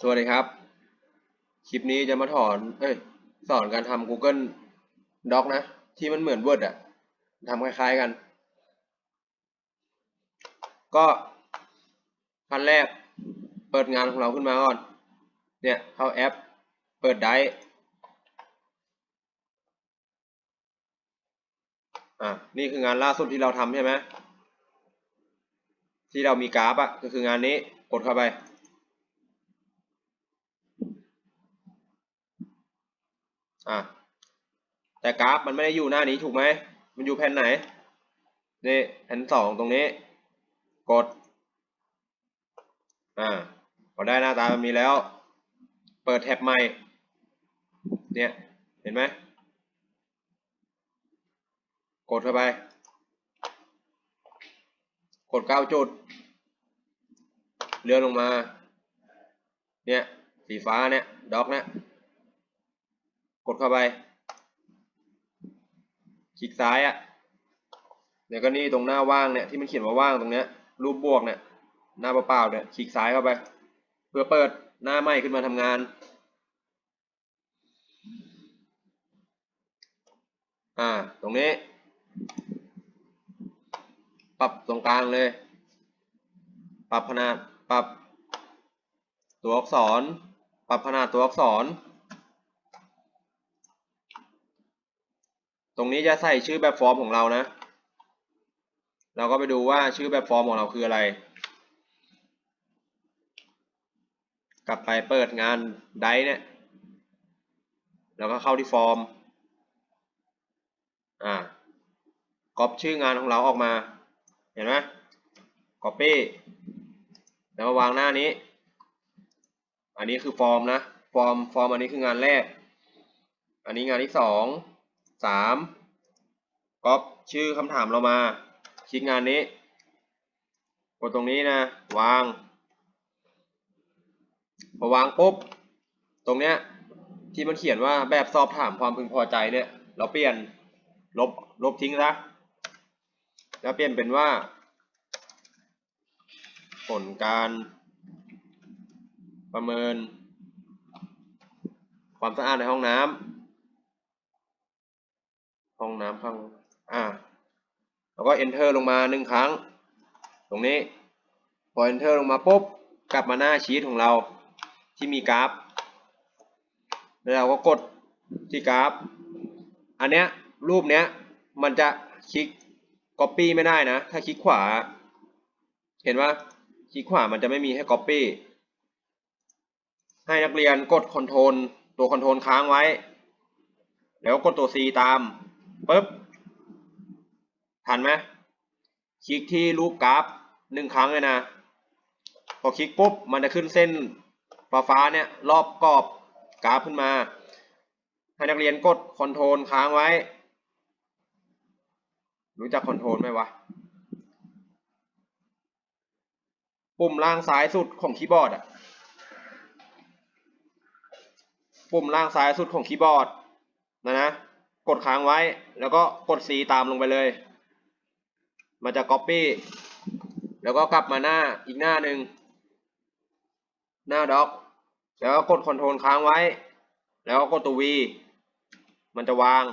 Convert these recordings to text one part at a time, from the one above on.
สวัสดีครับ คลิปนี้จะมาถอน เอ้ย สอนการทำ Google Doc นะ ที่มันเหมือน Word อะทำคล้ายๆกัน ก็ขั้นแรกเปิดงานของเราขึ้นมาก่อน เนี่ย เข้าแอป เปิดไดร์อะ นี่คืองานล่าสุดที่เราทำใช่ไหม ที่เรามีกราฟอะก็คืองานนี้ กดเข้าไป อะแต่กราฟมันไม่ได้อยู่หน้านี้ถูกไหม มันอยู่แผ่นไหน นี่แผ่นสองตรงนี้ กด อ่าพอได้หน้าตาแบบนี้แล้ว เปิดแท็บใหม่ เนี่ย เห็นไหม กดเข้าไป กดเก้าจุด เลื่อนลงมา เนี่ย สีฟ้าเนี่ย ด็อกเนี่ย กดเข้าไป คลิกซ้ายอะ่ะเดี๋ยวก็นี่ตรงหน้าว่างเนี่ยที่มันเขียนว่าว่างตรงเนี้ยรูปบวกเนี่ยหน้าเปล่าๆเนี่ยคลิกซ้ายเข้าไป เพื่อเปิดหน้าใหม่ขึ้นมาทำงานอ่าตรงนี้ ปรับตรงกลางเลย ปรับขนาดปรับตัวอักษร ปรับขนาดตัวอักษร ตรงนี้จะใส่ชื่อแบบฟอร์มของเรานะ เราก็ไปดูว่าชื่อแบบฟอร์มของเราคืออะไร กลับไปเปิดงานไดเนี่ย แล้วก็เข้าที่ฟอร์ม อ่า ก๊อปชื่องานของเราออกมา เห็นไหม Copy แล้วมาวางหน้านี้ อันนี้คือฟอร์มนะ ฟอร์ม ฟอร์มอันนี้คืองานแรก อันนี้งานที่สอง สามก๊อปชื่อคำถามเรามา คลิกงานนี้ กดตรงนี้นะ วางพอวางปุ๊บ ตรงเนี้ยที่มันเขียนว่าแบบสอบถามความพึงพอใจเนี่ย เราเปลี่ยนลบลบทิ้งซะแล้วเปลี่ยนเป็นว่า ผลการประเมินความสะอาดในห้องน้ำ ห้องน้ำข้างอ่าแล้วก็ enter ลงมาหนึ่งครั้ง ตรงนี้ พอ enter ลงมาปุ๊บกลับมาหน้าชีตของเราที่มีกราฟ แล้วเราก็กดที่กราฟ อันเนี้ยรูปเนี้ยมันจะคลิก copy ไม่ได้นะ ถ้าคลิกขวา เห็นว่าคลิกขวามันจะไม่มีให้ copy ให้นักเรียนกด control ตัว control ค้างไว้ แล้วกดตัว C ตาม ปึ๊บทันไหมคลิกที่รูปกราฟหนึ่งครั้งเลยนะ พอคลิกปุ๊บมันจะขึ้นเส้นฟ้าฟ้าเนี่ยรอบกรอบกราฟขึ้นมา ให้นักเรียนกดคอนโทรลค้างไว้ รู้จักคอนโทรลไหมวะ ปุ่มล่างซ้ายสุดของคีย์บอร์ดอะปุ่มล่างซ้ายสุดของคีย์บอร์ดนะนะ กดค้างไว้ แล้วก็กด C ตามลงไปเลย มันจะ Copy แล้วก็กลับมาหน้าอีกหน้าหนึ่งหน้าด็อกแล้วก็กด Ctrl ค้างไว้ แล้วก็กดตัว V มันจะวาง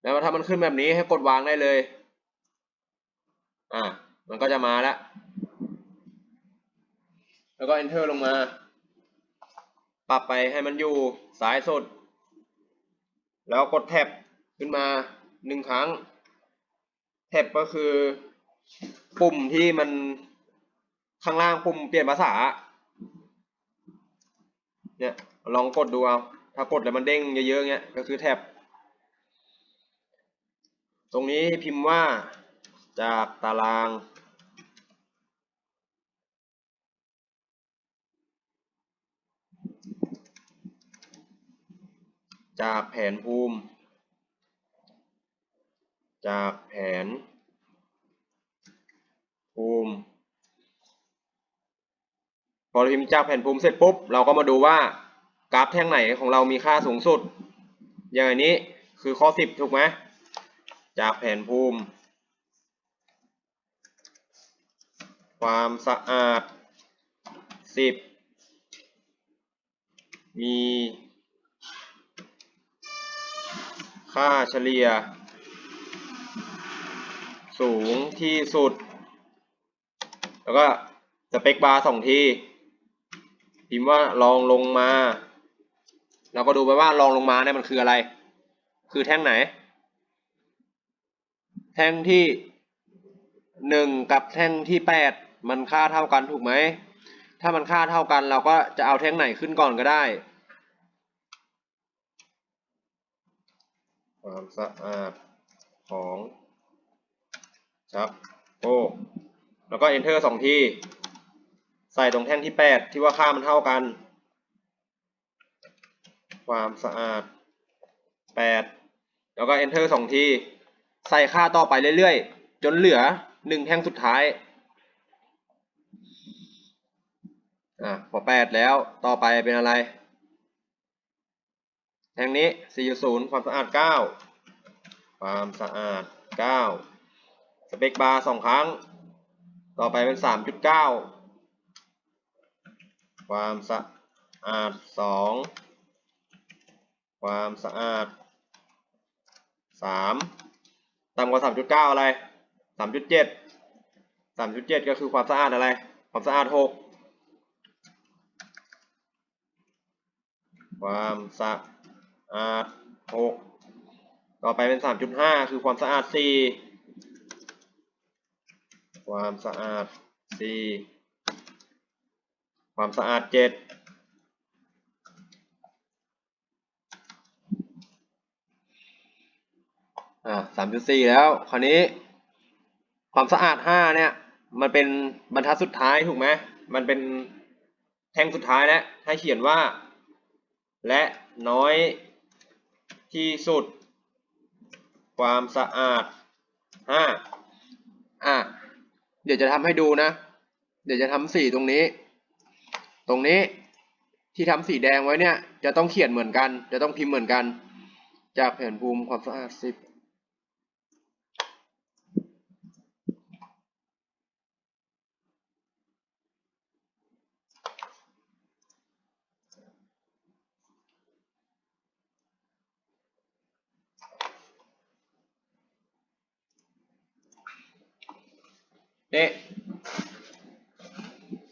แล้วถ้ามันขึ้นแบบนี้ให้กดวางได้เลย อ่า มันก็จะมาแล้ว แล้วก็ Enter ลงมา ปรับไปให้มันอยู่ซ้ายสุด แล้วกดแท็บขึ้นมาหนึ่งครั้ง แท็บก็คือ ปุ่มที่มันข้างล่างปุ่มเปลี่ยนภาษา เนี่ยลองกดดูเอา ถ้ากดแล้วมันเด้งเยอะๆเงี้ยก็คือแท็บ ตรงนี้พิมพ์ว่าจากตาราง จากแผนภูมิ จากแผน ภูมิ พอเราพิมพ์จากแผนภูมิเสร็จปุ๊บ เราก็มาดูว่ากราฟแท่งไหนของเรามีค่าสูงสุด อย่างอันนี้คือข้อ 10 ถูกไหมจากแผนภูมิ ความสะอาดสิบมี ค่าเฉลี่ย สูงที่สุด แล้วก็สเปคบาร์สองทีพิมพ์ว่าลองลงมา เราก็ดูไปว่าลองลงมาเนี่ยมันคืออะไร คือแท่งไหน แท่งที่หนึ่งกับแท่งที่แปดมันค่าเท่ากันถูกไหม ถ้ามันค่าเท่ากันเราก็จะเอาแท่งไหนขึ้นก่อนก็ได้ ความสะอาดของชักโครกแล้วก็ enter สองที ใส่ตรงแท่งที่แปดที่ว่าค่ามันเท่ากัน ความสะอาดแปดแล้วก็ enter สองที ใส่ค่าต่อไปเรื่อยๆ จนเหลือหนึ่งแท่งสุดท้ายอะพอแปดแล้วต่อไปเป็นอะไร แท่งนี้ 4.0 ความสะอาด 9 ความสะอาด 9 สเปคบาร์สองครั้ง ต่อไปเป็น 3.9 ความสะอาด 2 ความสะอาด 3 ต่ำกว่า 3.9 อะไร 3.7 3.7 ก็คือความสะอาดอะไร ความสะอาด 6 ความสะ อาด6ต่อไปเป็น3.5คือความสะอาด4ความสะอาด4ความสะอาด7อ่า3.4แล้ว คราวนี้ ความสะอาด5เนี่ย มันเป็นบรรทัดสุดท้ายถูกไหมมันเป็นแท่งสุดท้ายแล้วให้เขียนว่า และน้อย ที่สุด ความสะอาด5อะเดี๋ยวจะทำให้ดูนะ เดี๋ยวจะทำสีตรงนี้ ตรงนี้ที่ทำสีแดงไว้เนี่ย จะต้องเขียนเหมือนกัน จะต้องพิมพ์เหมือนกัน จากแผนภูมิความสะอาดสิบ นี่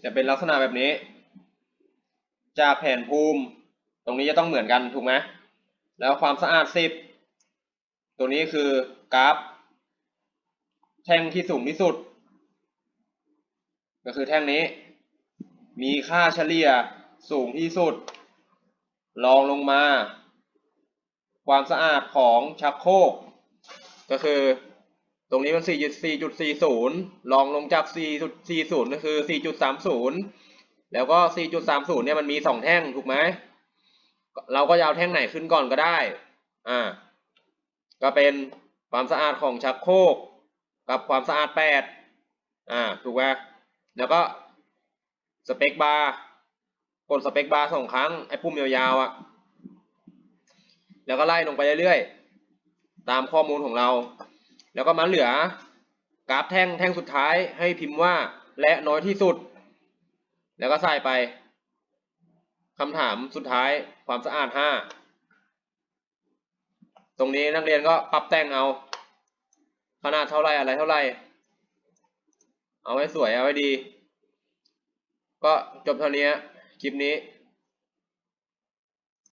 จะเป็นลักษณะแบบนี้ จากแผนภูมิ ตรงนี้จะต้องเหมือนกันถูกไหมแล้วความสะอาดสิบตัวนี้คือกราฟ แท่งที่สูงที่สุด ก็คือแท่งนี้ มีค่าเฉลี่ยสูงที่สุดรองลงมา ความสะอาดของชักโครกก็คือ ตรงนี้มัน4.4.40ลองลงจาก4.40ก็คือ 4.30 แล้วก็ 4.30 เนี่ยมันมี 2 แท่งถูกไหมเราก็จะเอาแท่งไหนขึ้นก่อนก็ได้ อ่า ก็เป็นความสะอาดของชักโครกกับความสะอาด 8 อ่า ถูกไหมแล้วก็สเปคบาร์กดสเปคบาร์สองครั้ง ไอ้ปุ่มยาวๆอะ่ะ แล้วก็ไล่ลงไปเรื่อยๆ ตามข้อมูลของเรา แล้วก็มาเหลือกราฟแท่งแท่งสุดท้ายให้พิมพ์ว่าและน้อยที่สุด แล้วก็ใส่ไปคำถามสุดท้ายความสะอาดห้าตรงนี้นักเรียนก็ปรับแต่งเอา ขนาดเท่าไรอะไรเท่าไร เอาไว้สวยเอาไว้ดี ก็จบเท่านี้คลิปนี้